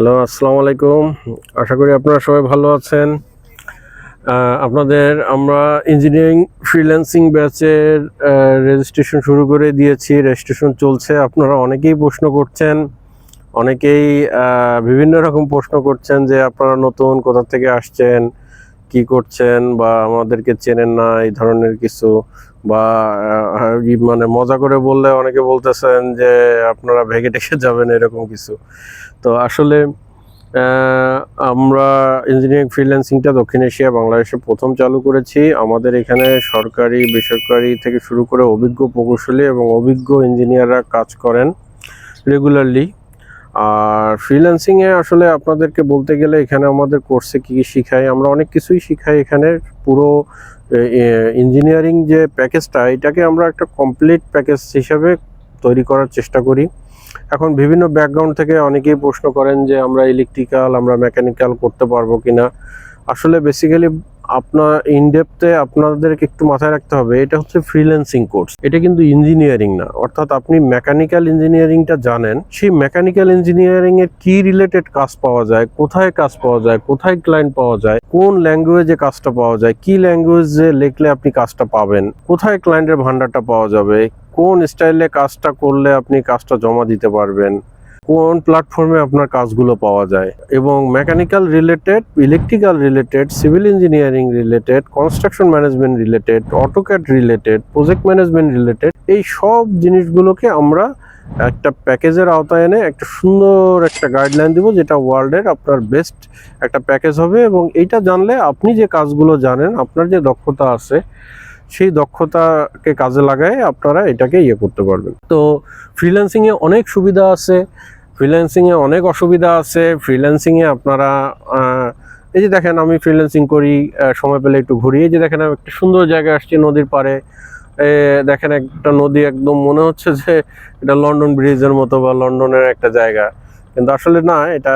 Hello, আসসালামু আলাইকুম। আশা করি আপনারা সবাই ভালো আছেন। আপনাদের আমরা ইঞ্জিনিয়ারিং ফ্রিল্যান্সিং ব্যাচের রেজিস্ট্রেশন শুরু করে দিয়েছি। রেজিস্ট্রেশন চলছে। আপনারা অনেকেই প্রশ্ন করছেন। অনেকেই বিভিন্ন রকম প্রশ্ন করছেন যে আপনারা নতুন কোথা থেকে আসছেন, কি করছেন, বা আমাদেরকে চেনেন না, এই ধরনের কিছু। বা মানে মজা করে বললে অনেকে বলতেছেন যে আপনারা ভেগে টেকে যাবেন, এরকম কিছু। তো আসলে আমরা ইঞ্জিনিয়ারিং ফ্রিল্যান্সিংটা দক্ষিণ এশিয়া, বাংলাদেশে প্রথম চালু করেছি। আমাদের এখানে সরকারি, বেসরকারি থেকে শুরু করে অভিজ্ঞ প্রকৌশলী এবং অভিজ্ঞ ইঞ্জিনিয়াররা কাজ করেন রেগুলারলি আর ফ্রিল্যান্সিংয়ে আসলে আপনাদেরকে বলতে গেলে এখানে আমাদের কোর্সে কী কী শিখাই, আমরা অনেক কিছুই শিখাই এখানে। পুরো ইঞ্জিনিয়ারিং যে প্যাকেজটা এটাকে আমরা একটা কমপ্লিট প্যাকেজ হিসাবে তৈরি করার চেষ্টা করি। এখন বিভিন্ন ব্যাকগ্রাউন্ড থেকে অনেকেই প্রশ্ন করেন যে আমরা ইলেকট্রিক্যাল আমরা মেকানিক্যাল করতে পারব কিনা। আসলে বেসিক্যালি আপনার ইনডেপথে আপনাদেরকে একটু মাথায় রাখতে হবে, এটা হচ্ছে ফ্রিল্যান্সিং কোর্স এটা কিন্তু ইঞ্জিনিয়ারিং না। অর্থাৎ আপনি মেকানিক্যাল ইঞ্জিনিয়ারিংটা জানেন, সেই মেকানিক্যাল ইঞ্জিনিয়ারিং এর কি রিলেটেড কাজ পাওয়া যায়, কোথায় কাজ পাওয়া যায়, কোথায় ক্লায়েন্ট পাওয়া যায়, কোন ল্যাঙ্গুয়েজে কাজটা পাওয়া যায়, কি ল্যাঙ্গুয়েজে লিখলে আপনি কাজটা পাবেন, কোথায় ক্লায়েন্টের ভান্ডারটা পাওয়া যাবে কোন স্টাইলে কাজটা করলে আপনি কাজটা জমা দিতে পারবেন? কোন প্ল্যাটফর্মে আপনার কাজগুলো পাওয়া যায়? এবং mechanical related electrical related civil engineering related construction management related AutoCAD related project management related এই সব জিনিসগুলোকে আমরা একটা প্যাকেজের আওতায় এনে একটা সুন্দর একটা গাইডলাইন দিব যেটা ওয়ার্ল্ডের আপনার বেস্ট একটা প্যাকেজ হবে এবং এইটা জানলে আপনি যে কাজগুলো জানেন, আপনার যে দক্ষতা আছে সেই দক্ষতাকে কাজে লাগায় আপনারা এটাকে ইয়ে করতে পারবেন। তো ফ্রিল্যান্সিংয়ে অনেক সুবিধা আছে ফ্রিল্যান্সিংয়ে অনেক অসুবিধা আছে ফ্রিল্যান্সিংয়ে আপনারা এই যে দেখেন আমি ফ্রিল্যান্সিং করি সময় পেলে একটু ঘুরি, এই যে দেখেন আমি একটা সুন্দর জায়গায় আসছি নদীর পাড়ে দেখেন একটা নদী একদম মনে হচ্ছে যে এটা লন্ডন ব্রিজের মতো বা লন্ডনের একটা জায়গা। কিন্তু আসলে না, এটা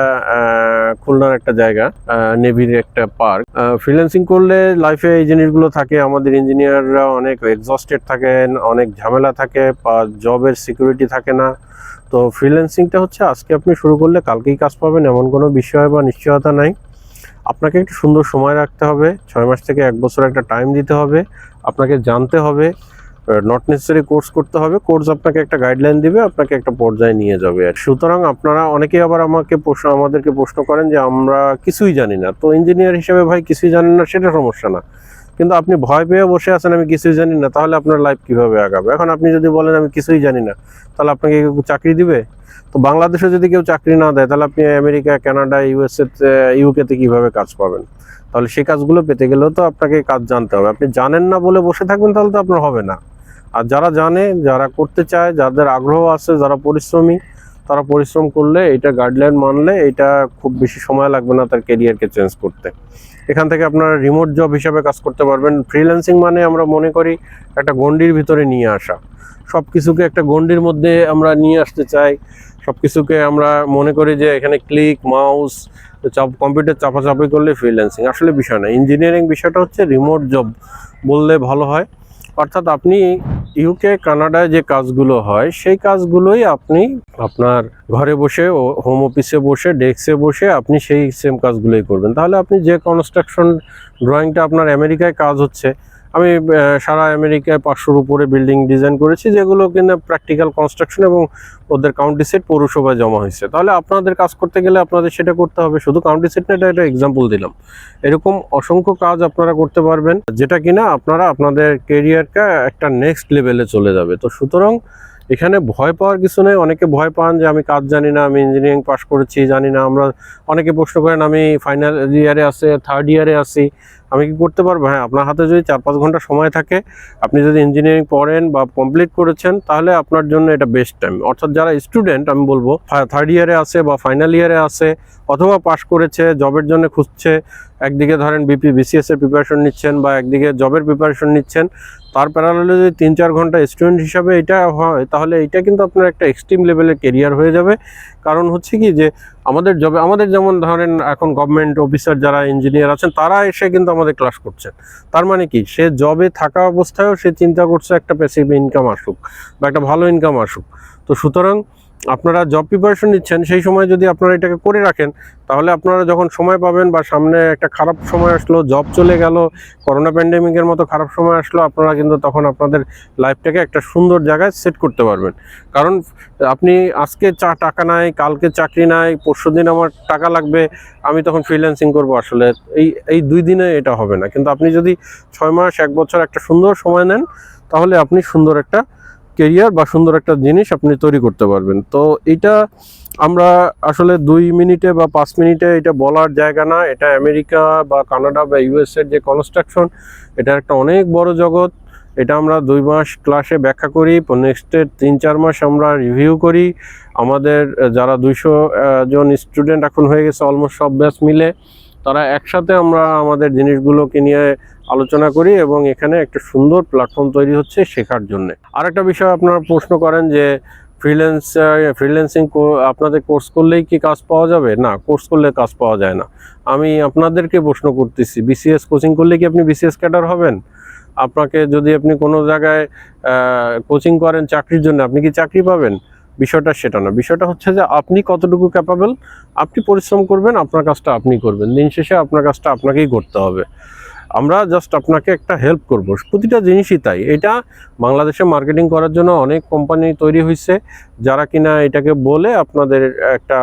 খুলনার একটা জায়গা নেভির একটা পার্ক। ফ্রিল্যান্সিং করলে লাইফে এই জিনিসগুলো থাকে। আমাদের ইঞ্জিনিয়াররা অনেক এক্সস্টেড থাকেন, অনেক ঝামেলা থাকে, বা জবের সিকিউরিটি থাকে না। তো ফ্রিল্যান্সিংটা হচ্ছে, আজকে আপনি শুরু করলে কালকেই কাজ পাবেন, এমন কোনো বিষয় বা নিশ্চয়তা নাই। আপনাকে একটু সুন্দর সময় রাখতে হবে। ছয় মাস থেকে এক বছর একটা টাইম দিতে হবে। আপনাকে জানতে হবে। নট নেসেসারি কোর্স করতে হবে। কোর্স আপনাকে একটা গাইডলাইন দিবে, আপনাকে একটা পর্যায়ে নিয়ে যাবে। আর সুতরাং আপনারা অনেকেই আবার আমাকে প্রশ্ন, আমাদেরকে প্রশ্ন করেন যে আমরা কিছুই জানি না। তো ইঞ্জিনিয়ার হিসেবে ভাই কিছুই জানেন না, সেটা সমস্যা না। কিন্তু আপনি ভয় পেয়ে বসে আছেন, আমি কিছুই জানি না, তাহলে আপনার লাইফ কীভাবে আগাবে? এখন আপনি যদি বলেন আমি কিছুই জানি না, তাহলে আপনাকে কেউ চাকরি দিবে? তো বাংলাদেশে যদি কেউ চাকরি না দেয়, তাহলে আপনি আমেরিকা, কানাডা ইউএসএ ইউকেতে কীভাবে কাজ পাবেন? তাহলে সেই কাজগুলো পেতে গেলেও তো আপনাকে কাজ জানতে হবে। আপনি জানেন না বলে বসে থাকবেন, তাহলে তো আপনার হবে না। আর যারা জানে, যারা করতে চায়, যাদের আগ্রহ আছে, যারা পরিশ্রমী, তারা পরিশ্রম করলে এটা গাইডলাইন মানলে এটা খুব বেশি সময় লাগবে না তার কেরিয়ারকে চেঞ্জ করতে। এখান থেকে আপনারা রিমোট জব হিসাবে কাজ করতে পারবেন। ফ্রিল্যান্সিং মানে আমরা মনে করি একটা গণ্ডির ভিতরে নিয়ে আসা। সব কিছুকে একটা গণ্ডির মধ্যে আমরা নিয়ে আসতে চাই। সব কিছুকে আমরা মনে করি যে এখানে ক্লিক মাউস চাপ কম্পিউটার চাপাচাপি করলে ফ্রিল্যান্সিং আসলে বিষয় না। ইঞ্জিনিয়ারিং বিষয়টা হচ্ছে রিমোট জব বললে ভালো হয়। অর্থাৎ আপনি ইউকে কানাডায় যে কাজগুলো হয়, সেই কাজগুলোই আপনি আপনার ঘরে বসে ও হোম অফিসে বসে ডেস্কে বসে আপনি সেই সেম কাজগুলোই করবেন। তাহলে আপনি যে কনস্ট্রাকশন ড্রয়িংটা আপনার আমেরিকায় কাজ হচ্ছে আমি সারা আমেরিকায় পাঁচশোর উপরে বিল্ডিং ডিজাইন করেছি, যেগুলো কিন্তু প্র্যাকটিক্যাল কনস্ট্রাকশন এবং ওদের কাউন্টি সেট পৌরসভায় জমা হয়েছে। তাহলে আপনাদের কাজ করতে গেলে আপনাদের সেটা করতে হবে। শুধু কাউন্টি সেট না, এটা একটা এক্সাম্পল দিলাম। এরকম অসংখ্য কাজ আপনারা করতে পারবেন, যেটা কিনা আপনারা আপনাদের কেরিয়ারকে একটা নেক্সট লেভেলে চলে যাবে। তো সুতরাং এখানে ভয় পাওয়ার কিছু নেই। অনেকে ভয় পান যে আমি কাজ জানি না, আমি ইঞ্জিনিয়ারিং পাস করেছি, জানি না। আমরা অনেকে প্রশ্ন করেন, আমি ফাইনাল ইয়ারে আছে থার্ড ইয়ারে আছি আমি কি করতে পারব? হ্যাঁ আপনার হাতে যদি চার পাঁচ ঘণ্টা সময় থাকে, আপনি যদি ইঞ্জিনিয়ারিং পড়েন বা কমপ্লিট করেছেন, তাহলে আপনার জন্য এটা বেস্ট টাইম অর্থাৎ যারা স্টুডেন্ট আমি বলব থার্ড ইয়ারে আছে বা ফাইনাল ইয়ারে আছে, অথবা পাশ করেছে জবের জন্য খুঁজছে, একদিকে ধরেন বিপি বিসিএস এর প্রিপারেশন নিচ্ছেন বা একদিকে জবের প্রিপারেশন নিচ্ছেন, তার প্যারালে যদি তিন চার ঘণ্টা স্টুডেন্ট হিসাবে এটা হয়, তাহলে এটা কিন্তু আপনার একটা এক্সট্রিম লেভেলের কেরিয়ার হয়ে যাবে। কারণ হচ্ছে কি যে আমাদের জবে আমাদের যেমন ধরেন এখন গভর্নমেন্ট অফিসার যারা ইঞ্জিনিয়ার আছেন, তারা এসে কিন্তু আমাদের ক্লাস করছে। তার মানে কি? সে জবে থাকা অবস্থায়ও সে চিন্তা করছে একটা প্যাসিভ ইনকাম আসুক বা একটা ভালো ইনকাম আসুক। তো সুতরাং আপনারা জব প্রিপারেশন নিচ্ছেন, সেই সময় যদি আপনারা এটাকে করে রাখেন, তাহলে আপনারা যখন সময় পাবেন বা সামনে একটা খারাপ সময় আসলো জব চলে গেল করোনা প্যান্ডেমিকের মতো খারাপ সময় আসলো, আপনারা কিন্তু তখন আপনাদের লাইফটাকে একটা সুন্দর জায়গায় সেট করতে পারবেন। কারণ আপনি আজকে চা টাকা নাই, কালকে চাকরি নাই, পরশু দিন আমার টাকা লাগবে, আমি তখন ফ্রিল্যান্সিং করব আসলে। এই এই দুই দিনে এটা হবে না। কিন্তু আপনি যদি ছয় মাস, এক বছর একটা সুন্দর সময় নেন, তাহলে আপনি সুন্দর একটা কেরিয়ার বা সুন্দর একটা জিনিস আপনি তৈরি করতে পারবেন। তো এটা আমরা আসলে দুই মিনিটে বা পাঁচ মিনিটে এটা বলার জায়গা না। এটা আমেরিকা বা কানাডা বা ইউএস এর যে কনস্ট্রাকশন এটা একটা অনেক বড় জগৎ। এটা আমরা দুই মাস ক্লাসে ব্যাখ্যা করি নেক্সটের তিন চার মাস আমরা রিভিউ করি। আমাদের যারা দুইশো জন স্টুডেন্ট এখন হয়ে গেছে অলমোস্ট সব ব্যাচ মিলে, তারা একসাথে আমরা আমাদের জিনিসগুলোকে নিয়ে আলোচনা করি এবং এখানে একটা সুন্দর প্ল্যাটফর্ম তৈরি হচ্ছে শেখার জন্য। আরেকটা বিষয় আপনারা প্রশ্ন করেন যে ফ্রিল্যান্স ফ্রিল্যান্সিং আপনাদের কোর্স করলেই কি কাজ পাওয়া যাবে? না কোর্স করলে কাজ পাওয়া যায় না। আমি আপনাদেরকে প্রশ্ন করতেছি বিসিএস কোচিং করলে কি আপনি বিসিএস ক্যাডার হবেন? আপনাকে যদি আপনি কোনো জায়গায় কোচিং করেন চাকরির জন্য, আপনি কি চাকরি পাবেন? বিষয়টা সেটা না। বিষয়টা হচ্ছে যে, আপনি কতটুকু ক্যাপাবল আপনি পরিশ্রম করবেন, আপনার কাজটা আপনি করবেন। দিন শেষে আপনার কাজটা আপনাকেই করতে হবে। আমরা জাস্ট আপনাকে একটা হেল্প করব। প্রতিটা জিনিসই তাই। এটা বাংলাদেশে মার্কেটিং করার জন্য অনেক কোম্পানি তৈরি হয়েছে যারা কিনা এটাকে বলে আপনাদের একটা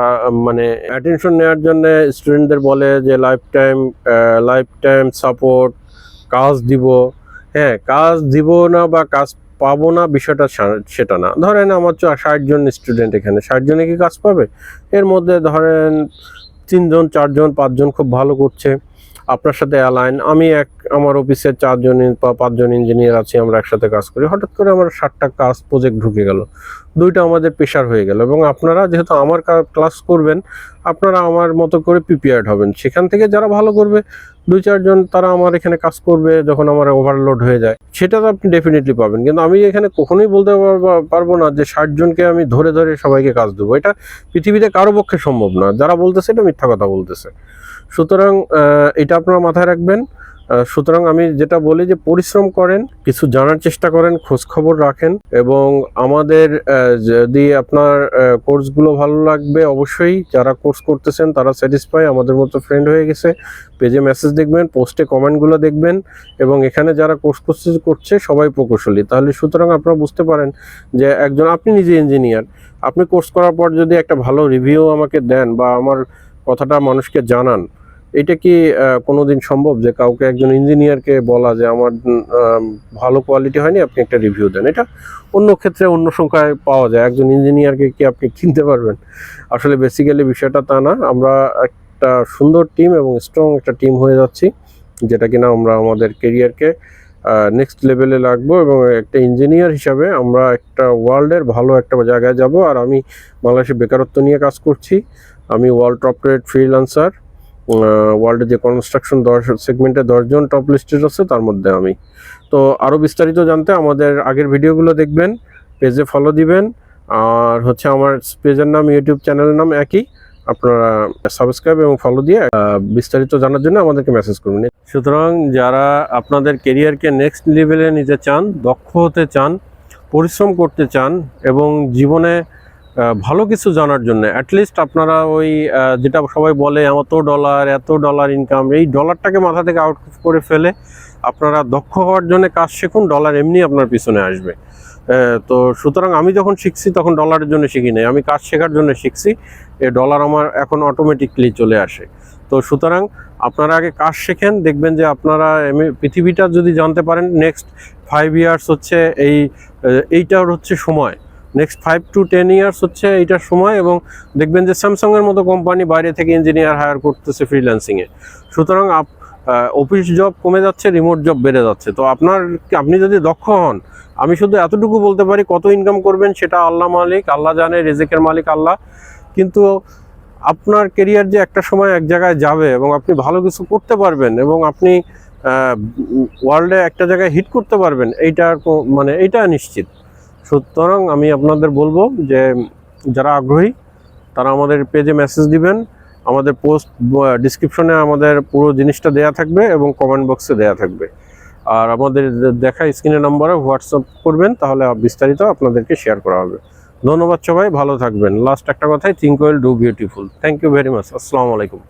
মানে অ্যাটেনশন নেওয়ার জন্য স্টুডেন্টদের বলে যে lifetime lifetime support কাজ দিব। হ্যাঁ কাজ দিব না বা কাজ পাবো না বিষয়টা সেটা না। ধরেন আমার ষাট জন স্টুডেন্ট এখানে। ষাট জনে কি কাজ পাবে? এর মধ্যে ধরেন তিনজন, চারজন, পাঁচজন খুব ভালো করছে। আপনার সাথে অ্যালাইন আমি এক, আমার অফিসে চারজন বা পাঁচজন ইঞ্জিনিয়ার আছি, আমরা একসাথে কাজ করি। হঠাৎ করে আমার ষাটটা কাজ প্রজেক্ট ঢুকে গেল। দুইটা আমাদের প্রেশার হয়ে গেল। এবং আপনারা যেহেতু আমার ক্লাস করবেন, আপনারা আমার মতো করে প্রিপেয়ার্ড হবেন। সেখান থেকে যারা ভালো করবে, দুই চারজন তারা আমার এখানে কাজ করবে, যখন আমার ওভারলোড হয়ে যায়, সেটা তো আপনি ডেফিনেটলি পাবেন। কিন্তু আমি এখানে কখনোই বলতে পারবো- না যে জনকে আমি ধরে ধরে সবাইকে কাজ দেবো। এটা পৃথিবীতে কারও পক্ষে সম্ভব না। যারা বলতেছে, এটা মিথ্যা কথা বলতেছে। সুতরাং এটা আপনারা মাথায় রাখবেন। সুতরাং আমি যেটা বলি যে পরিশ্রম করেন, কিছু জানার চেষ্টা করেন খোঁজ খবর রাখেন এবং আমাদের যদি আপনার কোর্সগুলো ভালো লাগবে অবশ্যই, যারা কোর্স করতেছেন তারা স্যাটিসফাই, আমাদের মতো ফ্রেন্ড হয়ে গেছে, পেজে মেসেজ দেখবেন, পোস্টে কমেন্টগুলো দেখবেন এবং এখানে যারা কোর্স করছে করছে, সবাই প্রকৌশলী। তাহলে সুতরাং আপনারা বুঝতে পারেন যে একজন, আপনি নিজে ইঞ্জিনিয়ার, আপনি কোর্স করার পর যদি একটা ভালো রিভিউ আমাকে দেন বা আমার কথাটা মানুষকে জানান এটা কি কোনোদিন সম্ভব যে কাউকে একজন ইঞ্জিনিয়ারকে বলা যে আমার ভালো কোয়ালিটি হয়নি, আপনি একটা রিভিউ দেন? এটা অন্য ক্ষেত্রে অন্য সংখ্যায় পাওয়া যায়। একজন ইঞ্জিনিয়ারকে কি আপনি কিনতে পারবেন? আসলে বেসিক্যালি বিষয়টা তা না। আমরা একটা সুন্দর টিম এবং স্ট্রং একটা টিম হয়ে যাচ্ছি, যেটা কিনা আমরা আমাদের কেরিয়ারকে নেক্সট লেভেলে রাখব এবং একটা ইঞ্জিনিয়ার হিসাবে আমরা একটা ওয়ার্ল্ডের ভালো একটা জায়গায় যাব। আর আমি বাংলাদেশে বেকারত্ব নিয়ে কাজ করছি। আমি ওয়ার্ল্ড টপ রেট ফ্রিল্যান্সার ওয়ার্ল্ডে যে কনস্ট্রাকশন দশ সেগমেন্টে দশজন টপ লিস্টেড আছে, তার মধ্যে আমি। তো আরও বিস্তারিত জানতে আমাদের আগের ভিডিওগুলো দেখবেন পেজে ফলো দিবেন। আর হচ্ছে আমার পেজের নাম ইউটিউব চ্যানেলের নাম একই। আপনারা সাবস্ক্রাইব এবং ফলো দিয়ে বিস্তারিত জানার জন্য আমাদেরকে মেসেজ করবেন সুতরাং যারা আপনাদের কেরিয়ারকে নেক্সট লেভেলে নিতে চান, দক্ষ হতে চান, পরিশ্রম করতে চান এবং জীবনে ভালো কিছু জানার জন্য অ্যাটলিস্ট আপনারা ওই যেটা সবাই বলে এত ডলার এত ডলার ইনকাম এই ডলারটাকে মাথা থেকে আউট করে ফেলে আপনারা দক্ষ হওয়ার জন্য কাজ শিখুন ডলার এমনি আপনার পিছনে আসবে। তো সুতরাং আমি যখন শিখছি তখন ডলারের জন্য শিখি নাই, আমি কাজ শেখার জন্য শিখছি এ ডলার আমার এখন অটোমেটিকলি চলে আসে। তো সুতরাং আপনারা আগে কাজ শেখেন, দেখবেন যে আপনারা পৃথিবীটা যদি জানতে পারেন নেক্সট ফাইভ ইয়ার্স হচ্ছে এই এইটার হচ্ছে সময়। Next five to ten years হচ্ছে এইটার সময় এবং দেখবেন যে স্যামসাংয়ের মতো কোম্পানি বাইরে থেকে ইঞ্জিনিয়ার হায়ার করতেছে ফ্রিল্যান্সিংয়ে সুতরাং আপ অফিস জব কমে যাচ্ছে রিমোট জব বেড়ে যাচ্ছে। তো আপনার, আপনি যদি দক্ষ হন, আমি শুধু এতটুকু বলতে পারি কত ইনকাম করবেন সেটা আল্লাহ মালিক, আল্লাহ জানে, রেজেকের মালিক আল্লাহ। কিন্তু আপনার কেরিয়ার যে একটা সময় এক জায়গায় যাবে এবং আপনি ভালো কিছু করতে পারবেন এবং আপনি ওয়ার্ল্ডে একটা জায়গায় হিট করতে পারবেন এইটার মানে এইটা নিশ্চিত। সুতরাং আমি আপনাদের বলব যে যারা আগ্রহী, তারা আমাদের পেজে মেসেজ দিবেন। আমাদের পোস্ট ডিসক্রিপশনে আমাদের পুরো জিনিসটা দেয়া থাকবে এবং কমেন্ট বক্সে দেয়া থাকবে। আর আমাদের দেখা স্ক্রিনের নাম্বারে হোয়াটসঅ্যাপ করবেন, তাহলে বিস্তারিত আপনাদেরকে শেয়ার করা হবে। ধন্যবাদ সবাই, ভালো থাকবেন। লাস্ট একটা কথাই think well do beautiful thank you very much আসসালামু আলাইকুম।